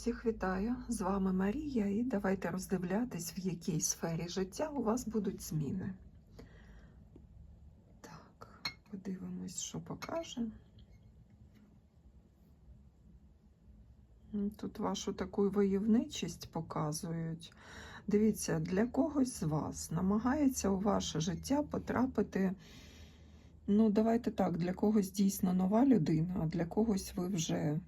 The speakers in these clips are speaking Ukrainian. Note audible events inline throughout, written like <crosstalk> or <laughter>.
Всіх вітаю! З вами Марія, і давайте роздивлятись, в якій сфері життя у вас будуть зміни. Так, подивимось, що покаже. Тут вашу таку войовничість показують. Дивіться, для когось з вас намагається у ваше життя потрапити. Ну, давайте так, для когось дійсно нова людина, а для когось ви вже е,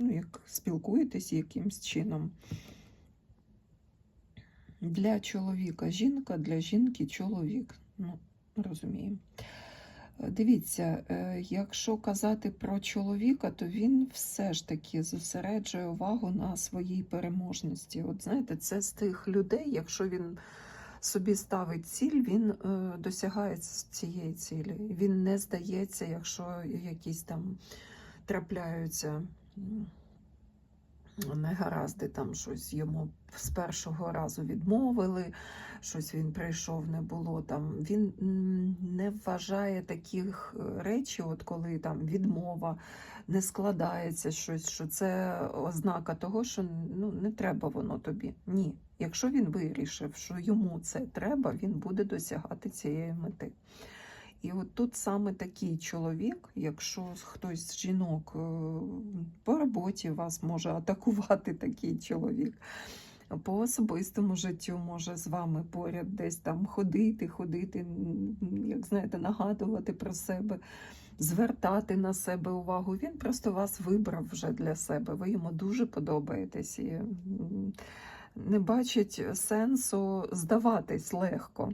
ну, як спілкуєтесь якимсь чином. Для чоловіка жінка, для жінки чоловік. Ну, розуміємо. Е, Дивіться, е, якщо казати про чоловіка, то він все ж таки зосереджує увагу на своїй переможності. От знаєте, це з тих людей, якщо він собі ставить ціль, він е, досягає цієї цілі. Він не здається, якщо якісь там трапляються негаразди, там щось йому з першого разу відмовили, щось він прийшов, не було там. Він не вважає таких е, речей, от коли там відмова, не складається щось, що це ознака того, що ну, не треба воно тобі. Ні. Якщо він вирішив, що йому це треба, він буде досягати цієї мети. І от тут саме такий чоловік, якщо хтось з жінок е, по роботі вас може атакувати такий чоловік, по особистому життю може з вами поряд десь там ходити, ходити, як знаєте, нагадувати про себе, звертати на себе увагу. Він просто вас вибрав вже для себе. Ви йому дуже подобаєтесь і не бачить сенсу здаватись легко.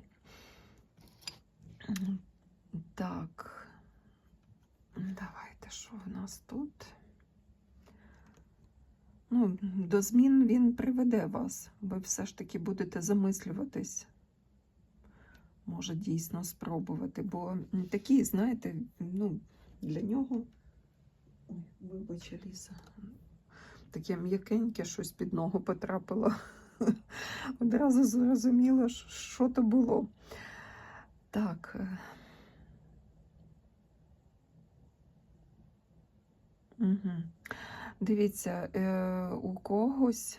Так, давайте, що в нас тут? Ну, до змін він приведе вас. Ви все ж таки будете замислюватись. Може дійсно спробувати, бо такі, знаєте, ну, для нього. Ой, вибач, Аліса. Таке м'якеньке щось під ногу потрапило. <laughs> Одразу зрозуміло, що- що то було. Так. Угу. Дивіться, е, у когось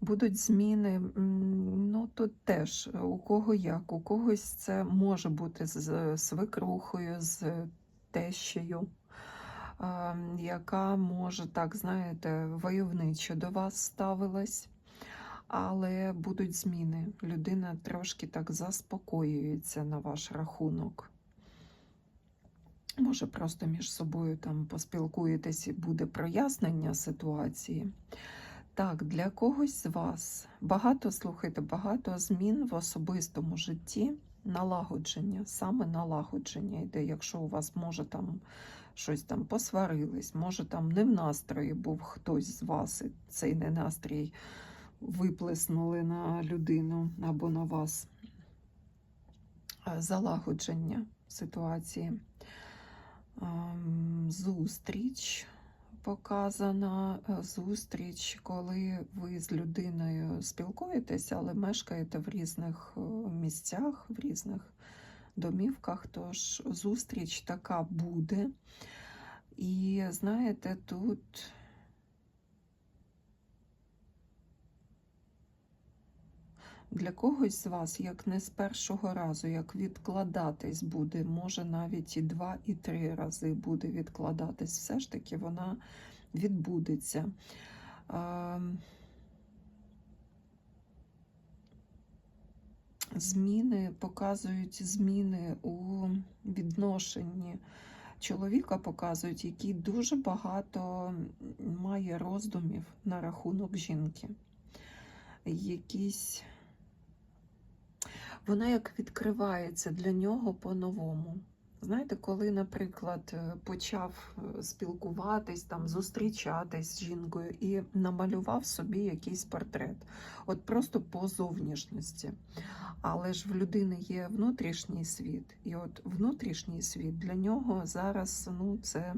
будуть зміни. Ну, тут теж е, у кого як, у когось це може бути з свекрухою, з тещею, а, яка може, так, знаєте, войовничо до вас ставилась. Але будуть зміни. Людина трошки так заспокоюється на ваш рахунок. Може, просто між собою там поспілкуєтесь і буде прояснення ситуації. Так, для когось з вас багато, слухайте, багато змін в особистому житті, налагодження, саме налагодження йде, якщо у вас може там щось там посварились, може там не в настрої був хтось з вас, і цей ненастрій виплеснули на людину або на вас. Е, Залагодження ситуації. Ем, Зустріч показана. е, Зустріч, коли ви з людиною спілкуєтеся, але мешкаєте в різних е, місцях, в різних домівках. Тож зустріч така буде. І знаєте, тут. Для когось з вас, як не з першого разу, як відкладатись буде, може навіть і два, і три рази буде відкладатись, все ж таки вона відбудеться. Зміни показують зміни у відношенні чоловіка, показують, який дуже багато має роздумів на рахунок жінки. Якісь вона як відкривається для нього по-новому. Знаєте, коли, наприклад, е, почав е, спілкуватись, там, зустрічатись з жінкою і намалював собі якийсь портрет, от просто по зовнішності. Але ж в людини є внутрішній світ, і от внутрішній світ для нього зараз ну, це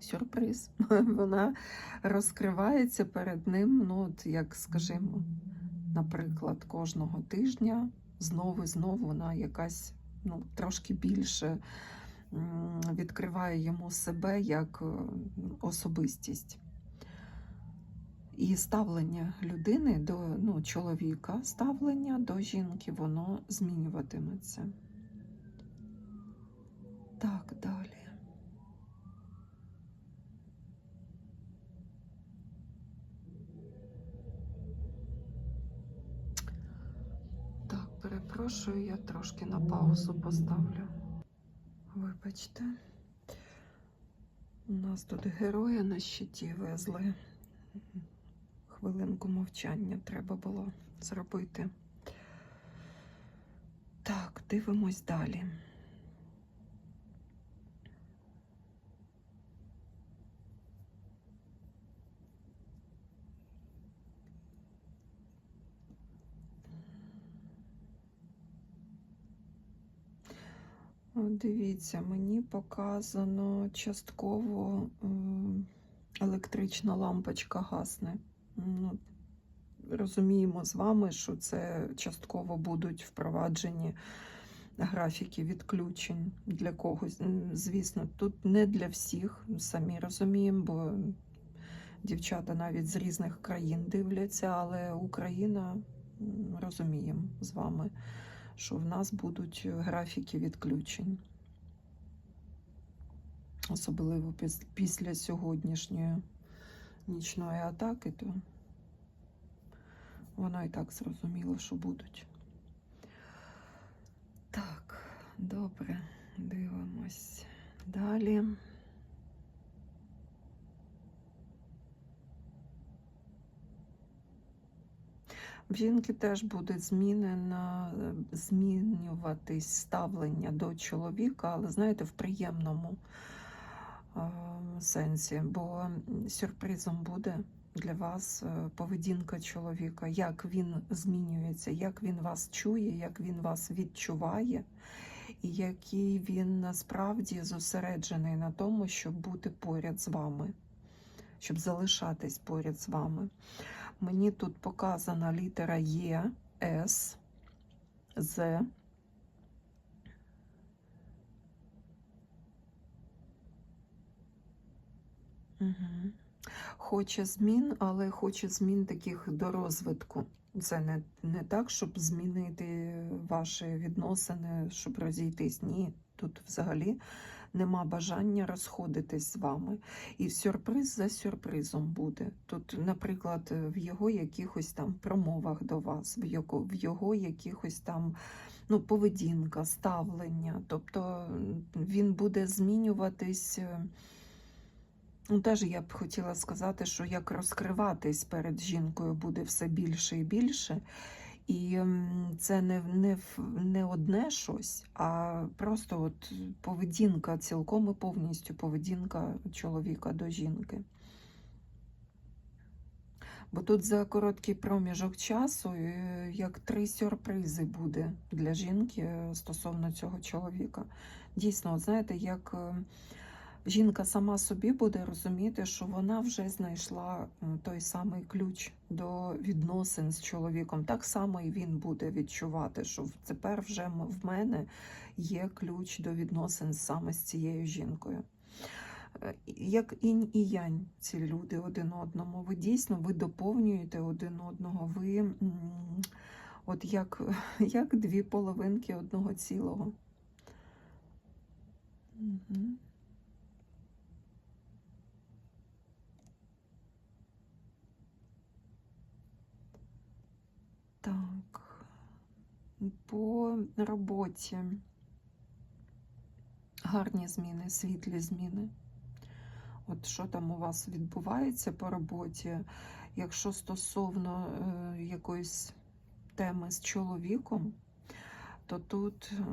сюрприз. <laughs> Вона розкривається перед ним, ну, от, як скажімо, наприклад, кожного тижня знову і знову вона якась ну, трошки більше відкриває йому себе як е, особистість. І ставлення людини до ну, чоловіка, ставлення до жінки, воно змінюватиметься. Так, далі. Так, перепрошую, я трошки на паузу поставлю. Вибачте. У нас тут герої на щиті везли. Хвилинку мовчання треба було зробити. Так, дивимось далі. Дивіться, мені показано частково електрична лампочка гасне. Ну, розуміємо з вами, що це частково будуть впроваджені графіки відключень для когось. Звісно, тут не для всіх, самі розуміємо, бо дівчата навіть з різних країн дивляться, але Україна розуміємо з вами, що в нас будуть графіки відключень. Особливо після сьогоднішньої нічної атаки, то воно і так зрозуміло, що будуть. Так, добре, дивимось далі. Жінки теж буде змінена, змінюватись ставлення до чоловіка, але знаєте, в приємному е, сенсі, бо сюрпризом буде для вас е, поведінка чоловіка, як він змінюється, як він вас чує, як він вас відчуває, і який він насправді зосереджений на тому, щоб бути поряд з вами, щоб залишатись поряд з вами. Мені тут показана літера Є, С, З. Хоче змін, але хоче змін таких до розвитку. Це не, не так, щоб змінити ваші відносини, щоб розійтись. Ні, тут взагалі нема бажання розходитись з вами. І сюрприз за сюрпризом буде. Тут, наприклад, в його якихось там промовах до вас, в його, в його якихось там ну, поведінка, ставлення. Тобто він буде змінюватись. е, Ну, теж я б хотіла сказати, що як розкриватись перед жінкою буде все більше і більше. І це не, не, не одне щось, а просто от поведінка, цілком і повністю поведінка чоловіка до жінки. Бо тут за короткий проміжок часу е, як три сюрпризи буде для жінки е, стосовно цього чоловіка. Дійсно, от знаєте, як е, жінка сама собі буде розуміти, що вона вже знайшла той самий ключ до відносин з чоловіком. Так само і він буде відчувати, що тепер вже в мене є ключ до відносин саме з цією жінкою. Е, Як інь і янь ці люди один одному. Ви дійсно ви доповнюєте один одного. Ви от як, <laughs> як дві половинки одного цілого. Мгм. Так, по роботі гарні зміни, світлі зміни. От що там у вас відбувається по роботі? Якщо стосовно е, якоїсь теми з чоловіком, то тут е,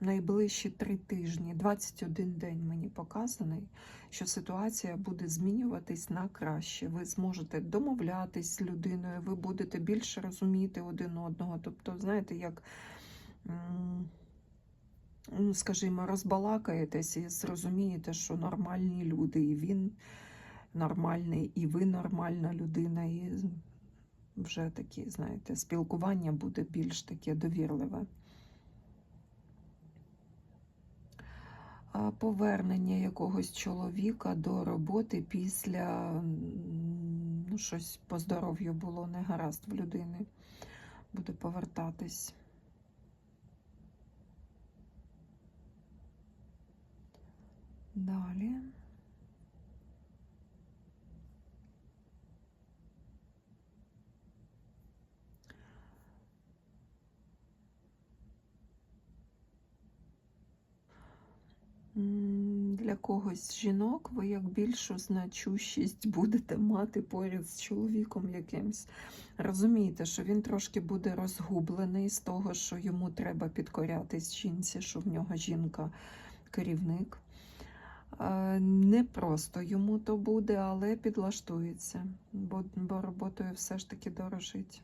найближчі три тижні, 21 день мені показаний, що ситуація буде змінюватись на краще. Ви зможете домовлятись з людиною, ви будете більше розуміти один одного. Тобто, знаєте, як, ну, скажімо, розбалакаєтесь і зрозумієте, що нормальні люди, і він нормальний, і ви нормальна людина, і вже такі, знаєте, спілкування буде більш таке довірливе. Повернення якогось чоловіка до роботи після ну, щось по здоров'ю було не гаразд в людини. Буде повертатись. Далі. Для когось жінок ви як більшу значущість будете мати поряд з чоловіком якимсь. Розумієте, що він трошки буде розгублений з того, що йому треба підкорятись жінці, що в нього жінка керівник. Е, Не просто йому то буде, але підлаштується, бо, бо роботою все ж таки дорожить.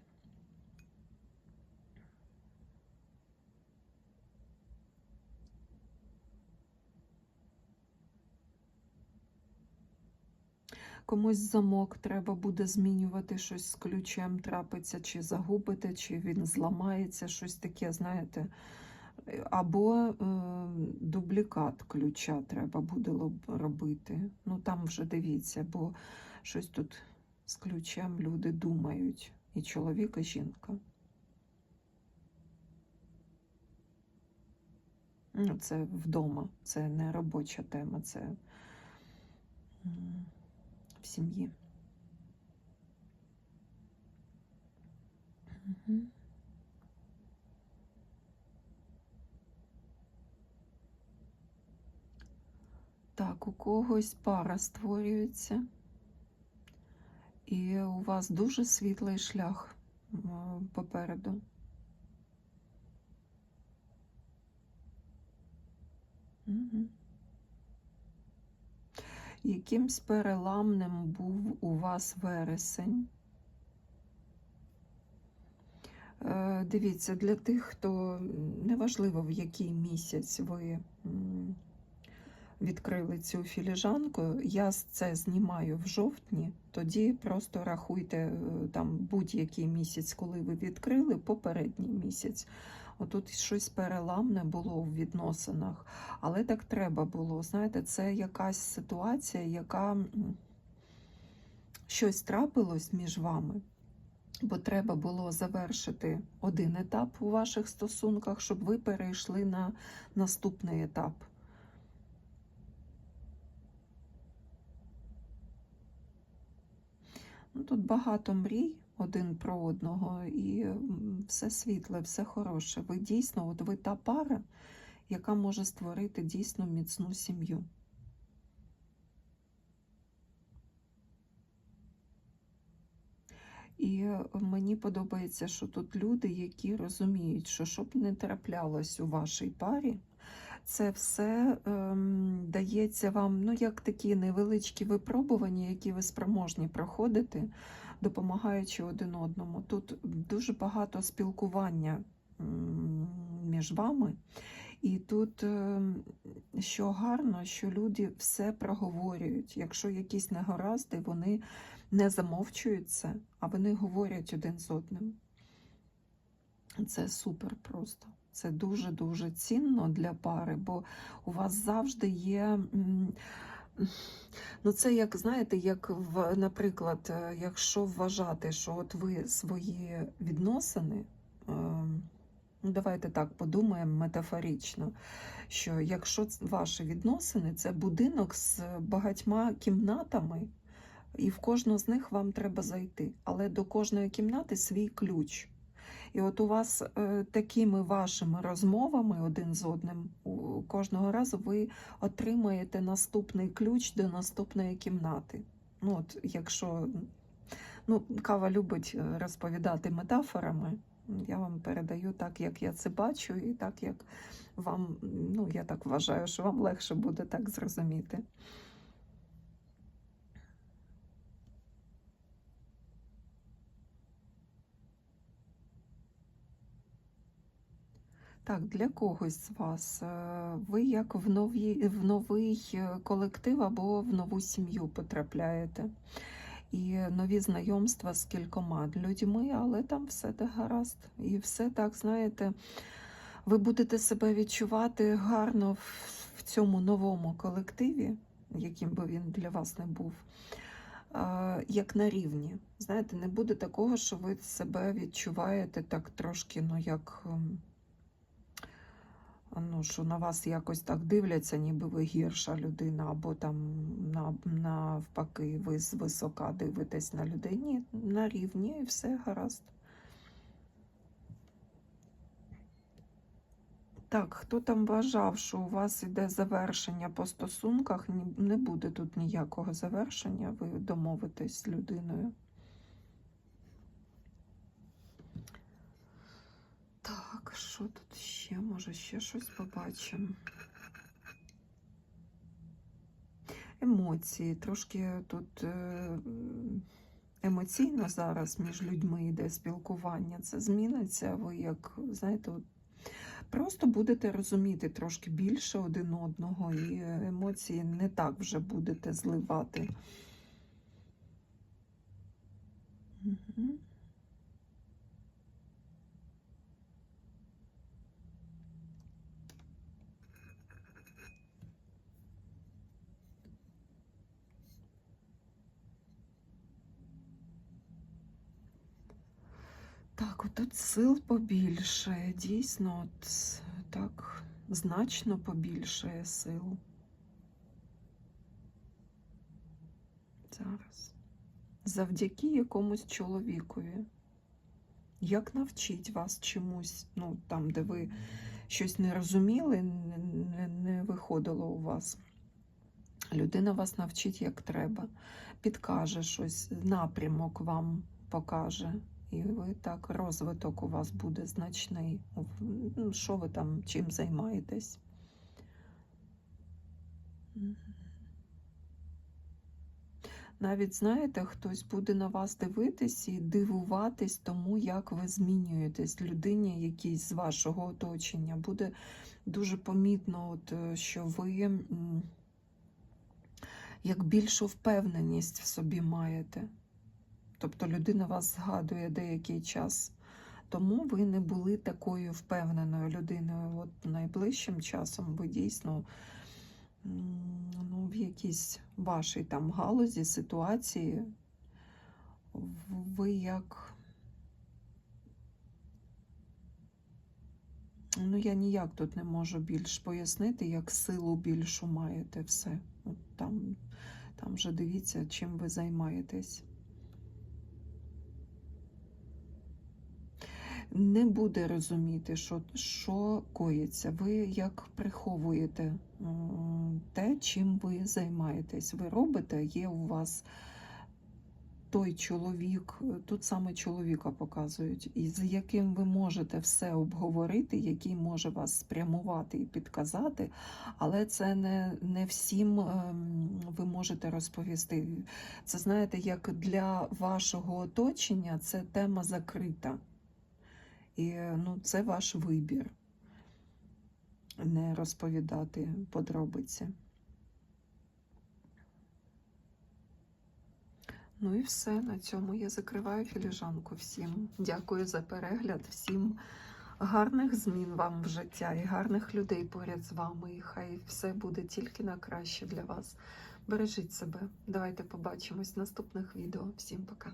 Комусь замок треба буде змінювати, щось з ключем трапиться, чи загубите, чи він зламається, щось таке, знаєте. Або е, дублікат ключа треба буде робити. Ну там вже дивіться, бо щось тут з ключем люди думають. І чоловік, і жінка. Ну, це вдома, це не робоча тема, це в сім'ї. Так, у когось пара створюється, і у вас дуже світлий шлях м, попереду. Мгм. Якимсь переламним був у вас вересень. Е, Дивіться, для тих, хто неважливо в який місяць ви відкрили цю філіжанку, я це знімаю в жовтні, тоді просто рахуйте е, там будь-який місяць, коли ви відкрили, попередній місяць. Отут щось переламне було в відносинах, але так треба було. Знаєте, це якась ситуація, яка щось трапилось між вами. Бо треба було завершити один етап у ваших стосунках, щоб ви перейшли на наступний етап. Ну, тут багато мрій один про одного, і все світле, все хороше. Ви дійсно, от ви та пара, яка може створити дійсно міцну сім'ю. І е, мені подобається, що тут люди, які розуміють, що щоб не траплялось у вашій парі, це все ем, дається вам ну, як такі невеличкі випробування, які ви спроможні проходити, допомагаючи один одному. Тут дуже багато спілкування між вами. І тут, ем, що гарно, що люди все проговорюють. Якщо якісь негаразди, вони не замовчують це, а вони говорять один з одним. Це супер просто. Це дуже-дуже цінно для пари, бо у вас завжди є. Ну, це як знаєте, як в, наприклад, е, якщо вважати, що от ви свої відносини, ем, ну давайте так подумаємо метафорично, що якщо ваші відносини це будинок з багатьма кімнатами, і в кожну з них вам треба зайти, але до кожної кімнати свій ключ. І от у вас е, такими вашими розмовами один з одним у, кожного разу ви отримаєте наступний ключ до наступної кімнати. Ну, от, якщо ну, кава любить е, розповідати метафорами, я вам передаю так, як я це бачу, і так, як вам, ну, я так вважаю, що вам легше буде так зрозуміти. Так, для когось з вас е, ви як в, нові, в новий е, колектив або в нову сім'ю потрапляєте. І нові знайомства з кількома людьми, але там все так гаразд. І все так, знаєте, ви будете себе відчувати гарно в цьому новому колективі, яким би він для вас не був, е, як на рівні. Знаєте, не буде такого, що ви себе відчуваєте так трошки, ну як. Ну, що на вас якось так дивляться, ніби ви гірша людина, або там навпаки, ви звисока дивитесь на людей. Ні, на рівні і все гаразд. Так, хто там вважав, що у вас іде завершення по стосунках, не буде тут ніякого завершення, ви домовитесь з людиною. Так, що тут ще? Може, ще щось побачимо. Емоції. Трошки тут е, емоційно зараз між людьми йде спілкування. Це зміниться. Ви як, знаєте, просто будете розуміти трошки більше один одного, і емоції не так вже будете зливати. Угу. Так, отут сил побільше. Дійсно, от так значно побільшає сил. Зараз. Завдяки якомусь чоловікові. Як навчить вас чомусь, ну, там, де ви щось не розуміли, не, не виходило у вас. Людина вас навчить як треба, підкаже щось, напрямок вам покаже. І ви так, розвиток у вас буде значний. Ну, Що ви там чим займаєтесь? Навіть знаєте, хтось буде на вас дивитись і дивуватись тому, як ви змінюєтесь людині, якійсь з вашого оточення. Буде дуже помітно, от, що ви як більшу впевненість в собі маєте. Тобто людина вас згадує деякий час. Тому ви не були такою впевненою людиною. От найближчим часом ви дійсно ну, в якійсь вашій там галузі, ситуації, ви як. Ну, я ніяк тут не можу більш пояснити, як силу більшу маєте все. От там, там вже дивіться, чим ви займаєтесь. Не буде розуміти, що, що коїться. Ви як приховуєте те, чим ви займаєтесь. Ви робите, є у вас той чоловік, тут саме чоловіка показують, і з яким ви можете все обговорити, який може вас спрямувати і підказати, але це не, не всім ем, ви можете розповісти. Це знаєте, як для вашого оточення це тема закрита. І ну, це ваш вибір не розповідати подробиці. Ну і все. На цьому я закриваю філіжанку всім. Дякую за перегляд, всім гарних змін вам в життя і гарних людей поряд з вами. І хай все буде тільки на краще для вас. Бережіть себе. Давайте побачимось в наступних відео. Всім пока.